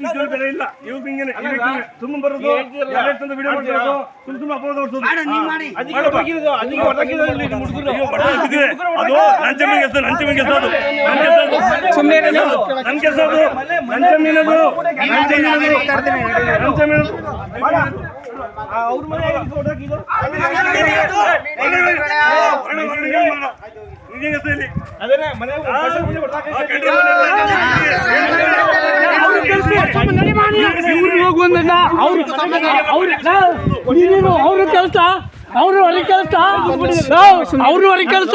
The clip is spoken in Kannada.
ನಿಜವಾದ ಬೆಲೆ ಇಲ್ಲ ಇವಾಗ ಹಿಂಗೇನೆ ಸುಮ್ಮನೆ ಬರೋದು ತಂದು ವಿಡಿಯೋ ಸುಮ್ಮನೆ ಅದು ನನ್ನ ಅದು ನನ್ನ ಕೆಲಸ ಅದು ನನ್ನ ಕೆಲಸ ಅದು ನನ್ನ ಜಮೀನು ಅದು ನನ್ನ ಜಮೀನು ಅದು ನನ್ನ ಅದು. ಆ, ಅವ್ರ ಮನೆ ಮನೆ ಹೋಗುವಂದಲ್ಲ ಅವ್ರು ಅವ್ರು ನೀನೇನು ಅವ್ರ ಕೆಲಸ ಅವರು ಹೊರ ಕೆಲಸ ಅವರು ಹೊರ ಕೆಲಸ